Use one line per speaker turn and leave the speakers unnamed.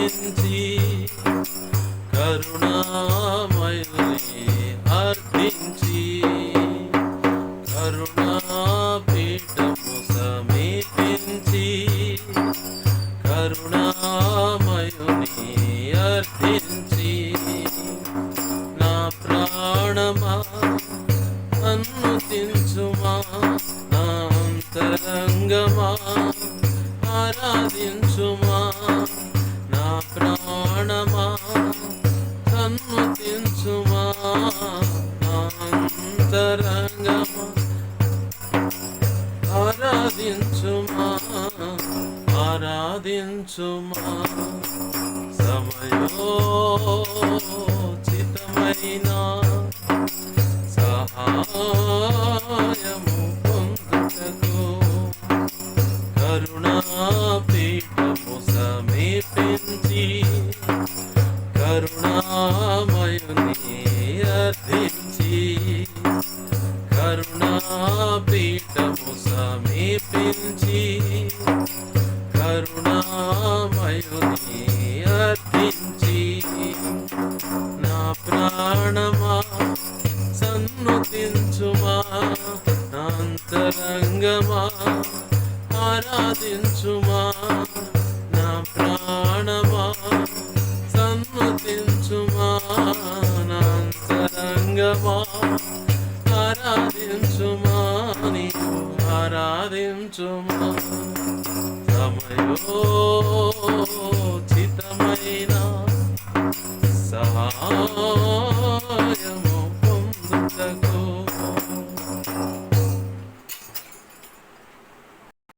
పీఠము కరుణామయుని అర్థించి కరుణాపీఠము సమీపించి కరుణామయుని అర్థించి నా ప్రాణమా అన్నుతించుమా నా అంతరంగమా ఆరాధించుమా అంతరంగమా? ఆరాధించుమా? ఆరాధించుమా? సమయోచితమైన? సహాయము పొందుటకు కరుణాపీఠము సమీపించి కరుణామయుని అర్థించి కరుణాపీఠము సమీపించి కరుణామయుని అర్థించి నా ప్రాణమా సన్నుతించుమా అంతరంగమా ఆరాధించుమా నా ప్రాణమా సన్నుతించుమా. సంగమా? ఆరాధించుమా నీవు ఆరాధించుమా? సమయోచితమైన సహాయము పొందుటకు